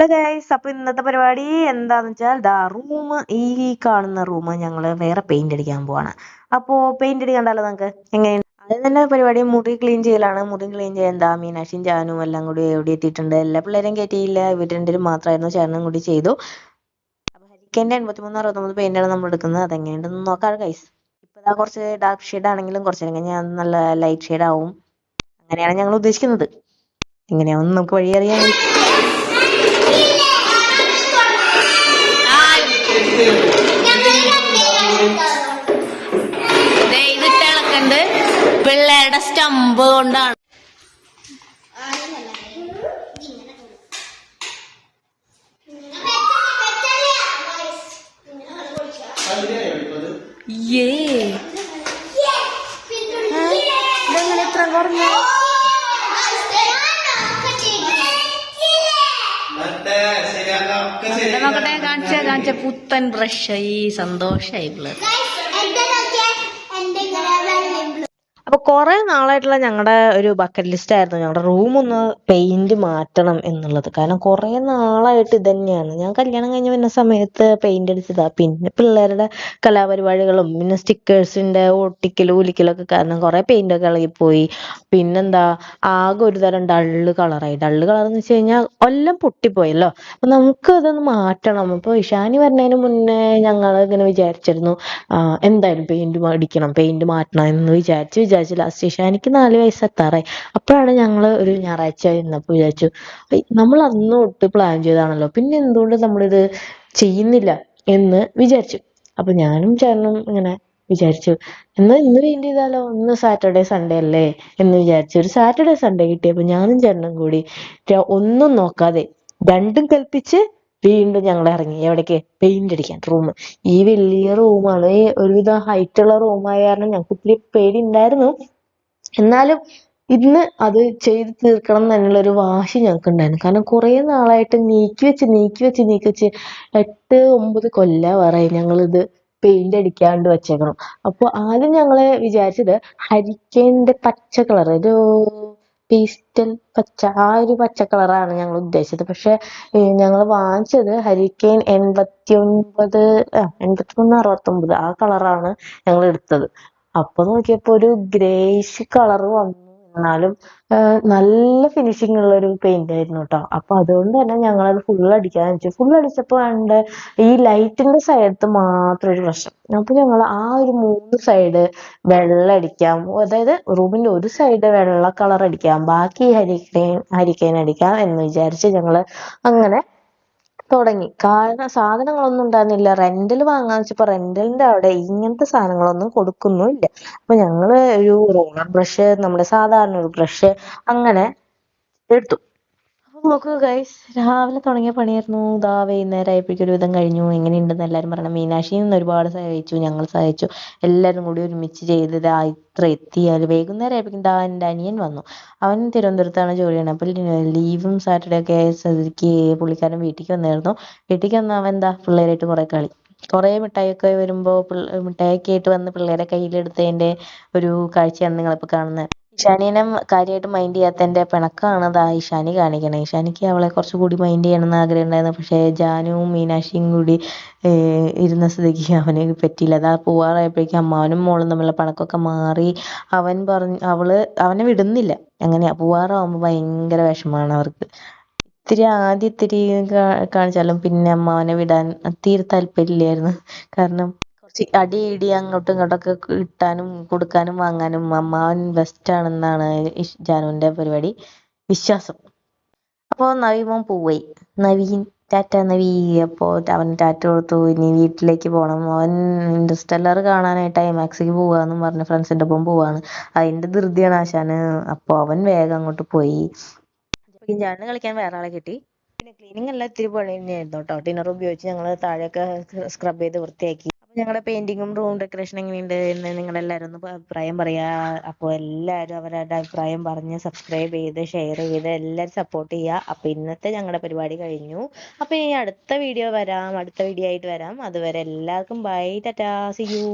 Hello guys അപ്പൊ ഇന്നത്തെ പരിപാടി എന്താന്ന് വെച്ചാൽ ദാ റൂം ഈ കാണുന്ന റൂം ഞങ്ങൾ വേറെ പെയിന്റ് അടിക്കാൻ പോവാണ്. അപ്പോ പെയിന്റ് അടിക്കണ്ടല്ലോ നമുക്ക് എങ്ങനെയാണ് ആദ്യം തന്നെ പരിപാടി മുറി ക്ലീൻ ചെയ്യലാണ്. മുറി ക്ലീൻ ചെയ്യാൻ എന്താ? മീനാക്ഷിയും ജാനും എല്ലാം കൂടി എവിടെ എത്തിയിട്ടുണ്ട്? എല്ലാ പിള്ളേരും കയറ്റിയില്ല ഇവർ രണ്ടുപേരും മാത്രമായിരുന്നു. ചേട്ടനും കൂടി ചെയ്തു. അപ്പൊ ഹരിക്കന്റെ എൺപത്തിമൂന്ന് അറുപത്തൊമ്പത് പെയിന്റാണ് നമ്മൾ എടുക്കുന്നത്. അതെങ്ങനെയുണ്ടെന്ന് നോക്കാം ഗൈസ് ഇപ്പൊ ദാ കുറച്ച് ഡാർക്ക് ഷെയ്ഡ് ആണെങ്കിലും കുറച്ച് ഞാൻ നല്ല ലൈറ്റ് ഷെയ്ഡ് ആവും. അങ്ങനെയാണ് ഞങ്ങൾ ഉദ്ദേശിക്കുന്നത്. എങ്ങനെയാവും നമുക്ക് വഴി ഇതിട്ട് ഇളക്കണ്ട് പിള്ളേരുടെ സ്റ്റമ്പ് കൊണ്ടാണ്. ഏ. ഇതെങ്ങനെ ഇത്ര കുറഞ്ഞു? നോക്കട്ടെ കാണിച്ച കാണിച്ച. പുത്തൻ ബ്രഷ്. ഈ സന്തോഷായി പിള്ളേർ അപ്പൊ കുറെ നാളായിട്ടുള്ള ഞങ്ങളുടെ ഒരു ബക്കറ്റ് ലിസ്റ്റ് ആയിരുന്നു. ഞങ്ങളുടെ റൂം ഒന്ന് പെയിന്റ് മാറ്റണം എന്നുള്ളത്. കാരണം കുറെ നാളായിട്ട് ഇത് തന്നെയാണ് ഞാൻ കല്യാണം കഴിഞ്ഞ് വരുന്ന സമയത്ത് പെയിന്റ് അടിച്ചതാ പിന്നെ പിള്ളേരുടെ കലാപരിപാടികളും പിന്നെ സ്റ്റിക്കേഴ്സിന്റെ ഒട്ടിക്കലും ഉലിക്കലും ഒക്കെ കാരണം കുറെ പെയിന്റ് ഒക്കെ ഇളകിപ്പോയി പിന്നെന്താ ആകെ ഒരു തരം ഡള്ള് കളറായി ഡള്ള് കളർ എന്ന് വെച്ച് കഴിഞ്ഞാൽ എല്ലാം പൊട്ടിപ്പോയല്ലോ. അപ്പൊ നമുക്ക് അതൊന്ന് മാറ്റണം. അപ്പൊ ഇഷാനി വരുന്നതിന് മുന്നേ ഞങ്ങൾ ഇങ്ങനെ വിചാരിച്ചിരുന്നു എന്തായാലും പെയിന്റ് അടിക്കണം പെയിന്റ് മാറ്റണം എന്ന് വിചാരിച്ച് വിചാരിച്ച് ലാസ്റ്റ് ഇഷാനിക്ക് നാല് വയസ്സ് എത്താറായി. അപ്പോഴാണ് ഞങ്ങൾ ഒരു ഞായറാഴ്ച ഇരുന്നപ്പോൾ വിചാരിച്ചു നമ്മൾ അന്ന് തൊട്ട് പ്ലാൻ ചെയ്താണല്ലോ പിന്നെ എന്തുകൊണ്ട് നമ്മളിത് ചെയ്യുന്നില്ല എന്ന് വിചാരിച്ചു. അപ്പൊ ഞാനും ചേട്ടനും ഇങ്ങനെ വിചാരിച്ചു എന്നാ ഇന്ന് പെയിന്റ് ചെയ്താലോ? ഇന്ന് സാറ്റർഡേ സൺഡേ അല്ലേ? എന്ന് വിചാരിച്ചു. ഒരു സാറ്റർഡേ സൺഡേ കിട്ടിയപ്പോ ഞാനും ചേട്ടനും കൂടി ഒന്നും നോക്കാതെ രണ്ടും കൽപ്പിച്ച് വീണ്ടും ഞങ്ങൾ ഇറങ്ങി. എവിടേക്ക്? പെയിന്റ് അടിക്കാൻ. റൂം ഈ വലിയ റൂമാണ് ഈ ഒരുവിധം ഹൈറ്റ് ഉള്ള റൂമായ കാരണം ഞങ്ങൾക്ക് ഇത്തിരി പേടി ഉണ്ടായിരുന്നു എന്നാലും ഇന്ന് അത് ചെയ്ത് തീർക്കണം എന്നുള്ള ഒരു വാശി ഞങ്ങൾക്ക് ഉണ്ടായിരുന്നു. കാരണം കുറെ നാളായിട്ട് നീക്കി വെച്ച് നീക്കി വെച്ച് നീക്കി വെച്ച് എട്ട് ഒമ്പത് ഞങ്ങൾ ഇത് പെയിന്റ് അടിക്കാണ്ട് വെച്ചേക്കണം. അപ്പൊ ആദ്യം ഞങ്ങൾ വിചാരിച്ചത് ഹരിക്കേന്റെ പച്ച കളർ ഒരു പേസ്റ്റൽ പച്ച ആ ഒരു പച്ച കളറാണ് ഞങ്ങൾ ഉദ്ദേശിച്ചത്. പക്ഷെ ഞങ്ങൾ വാങ്ങിച്ചത് ഹരിക്കെയിൻ എൺപത്തി ഒൻപത് എൺപത്തി മൂന്ന് അറുപത്തൊമ്പത് ആ കളറാണ് ഞങ്ങൾ എടുത്തത്. അപ്പൊ നോക്കിയപ്പോ ഒരു ഗ്രേഷ് കളർ വന്നു. എന്നാലും നല്ല ഫിനിഷിംഗ് ഉള്ള ഒരു പെയിന്റ് ആയിരുന്നു കേട്ടോ അപ്പൊ അതുകൊണ്ട് തന്നെ ഞങ്ങൾ അത് ഫുൾ അടിക്കാൻ വെച്ചു. ഫുൾ അടിച്ചപ്പോ ഉണ്ട് ഈ ലൈറ്റിന്റെ സൈഡത്ത് മാത്രം ഒരു പ്രശ്നം. അപ്പൊ ഞങ്ങൾ ആ ഒരു മൂന്ന് സൈഡ് വെള്ള അടിക്കാം. അതായത് റൂമിന്റെ ഒരു സൈഡ് വെള്ള കളർ അടിക്കാം. ബാക്കി ഹരിക്കെയിൻ ഹരിക്കെയിൻ അടിക്കാം എന്ന് വിചാരിച്ച് ഞങ്ങൾ അങ്ങനെ തുടങ്ങി. കാരണം സാധനങ്ങളൊന്നും ഉണ്ടായിരുന്നില്ല. റെന്റൽ വാങ്ങാന്ന് വെച്ചപ്പോ റെന്റലിന്റെ അവിടെ ഇങ്ങനത്തെ സാധനങ്ങളൊന്നും കൊടുക്കുന്നുമില്ല അപ്പൊ ഞങ്ങൾ ഒരു റോളർ ബ്രഷ് നമ്മുടെ സാധാരണ ഒരു ബ്രഷ് അങ്ങനെ എടുത്തു. അപ്പൊ നോക്കൂ ഗൈസ് രാവിലെ തുടങ്ങിയ പണിയായിരുന്നു. ഇതാ വൈകുന്നേരം ആയപ്പോഴേക്കും ഒരു വിധം കഴിഞ്ഞു. എങ്ങനെയുണ്ടെന്ന് എല്ലാരും പറയണം. മീനാക്ഷിയും ഇന്ന് ഒരുപാട് സഹായിച്ചു. ഞങ്ങൾ സഹായിച്ചു. എല്ലാരും കൂടി ഒരുമിച്ച് ചെയ്ത് ഇതാ ഇത്ര എത്തിയാൽ വൈകുന്നേരം ആയപ്പോഴേക്കും ദാ എന്റെ അനിയൻ വന്നു. അവൻ തിരുവനന്തപുരത്താണ് ജോലി ചെയ്യണത് അപ്പോൾ ലീവും സാറ്റർഡേ ഒക്കെ ആയ പുള്ളിക്കാരൻ വീട്ടിലേക്ക് വന്നായിരുന്നു. വീട്ടിലേക്ക് വന്ന അവൻ എന്താ പിള്ളേരായിട്ട് കുറെ കളി. കൊറേ മിഠായിയൊക്കെ വരുമ്പോ പിള്ള- മിഠായിയൊക്കെ ആയിട്ട് വന്ന് പിള്ളേരെ കയ്യിലെടുത്തതിന്റെ ഒരു കാഴ്ചയാണ് നിങ്ങളിപ്പോ കാണുന്നത്. ഇഷാനിനെ കാര്യമായിട്ട് മൈൻഡ് ചെയ്യാത്തതിന്റെ പിണക്കാണ് ദാ ഇഷാനി കാണിക്കണേ. ഇഷാനിക്ക് അവളെ കുറച്ചുകൂടി മൈൻഡ് ചെയ്യണമെന്ന് ആഗ്രഹം ഉണ്ടായിരുന്നു പക്ഷെ ജാനുവും മീനാക്ഷിയും കൂടി ഇരുന്ന സ്ഥിതിക്ക് അവന് പറ്റിയില്ല. അതാ പോവാറായപ്പോഴേക്കും അമ്മാവനും മോളും തമ്മിലുള്ള പണക്കൊക്കെ മാറി അവൻ പറഞ്ഞു അവൾ അവനെ വിടുന്നില്ല. അങ്ങനെയാ പോവാറാവുമ്പോൾ ഭയങ്കര വിഷമമാണ് അവർക്ക്. ഇത്തിരി ആദ്യം ഇത്തിരി കാണിച്ചാലും പിന്നെ അമ്മാവനെ വിടാൻ തീരെ താല്പര്യമില്ലായിരുന്നു. കാരണം കുറച്ച് അടി ഇടി അങ്ങോട്ടും ഇങ്ങോട്ടൊക്കെ കിട്ടാനും കൊടുക്കാനും വാങ്ങാനും അമ്മാവൻ ബെസ്റ്റ് ആണെന്നാണ് ജാനുവിന്റെ പരിപാടി. വിശ്വാസം. അപ്പൊ നവീമോൻ പോയി. നവീൻ ടാറ്റ നവീ അപ്പോ അവൻ ടാറ്റ കൊടുത്തു. ഇനി വീട്ടിലേക്ക് പോകണം അവൻ ഇന്റർസ്റ്റെല്ലർ കാണാനായിട്ട് ഐമാക്സിക്ക് പോവാന്നും പറഞ്ഞ് ഫ്രണ്ട്സിന്റെ ഒപ്പം പോവാണ്. അതിന്റെ ധൃതിയാണ് ആശാന്. അപ്പൊ അവൻ വേഗം അങ്ങോട്ട് പോയി. ജാനിന് കളിക്കാൻ വേറെ ആളെ കിട്ടി. പിന്നെ ക്ലീനിങ് എല്ലാം ഇത്തിരി പണി തന്നെയായിരുന്നു കേട്ടോ. ടിനർ ഉപയോഗിച്ച് ഞങ്ങൾ താഴെയൊക്കെ സ്ക്രബ് ചെയ്ത് വൃത്തിയാക്കി. അപ്പൊ ഞങ്ങളുടെ പെയിന്റിങ്ങും റൂം ഡെക്കറേഷൻ എങ്ങനെയുണ്ട് എന്ന് നിങ്ങൾ എല്ലാവരും ഒന്ന് അഭിപ്രായം പറയാ. അപ്പൊ എല്ലാവരും അവരുടെ അഭിപ്രായം പറഞ്ഞ് സബ്സ്ക്രൈബ് ചെയ്ത് ഷെയർ ചെയ്ത് എല്ലാവരും സപ്പോർട്ട് ചെയ്യുക അപ്പൊ ഇന്നത്തെ ഞങ്ങളുടെ പരിപാടി കഴിഞ്ഞു. അപ്പൊ ഇനി അടുത്ത വീഡിയോ വരാം. അടുത്ത വീഡിയോ ആയിട്ട് വരാം. അതുവരെ എല്ലാവർക്കും ബൈ ടാറ്റാ. C U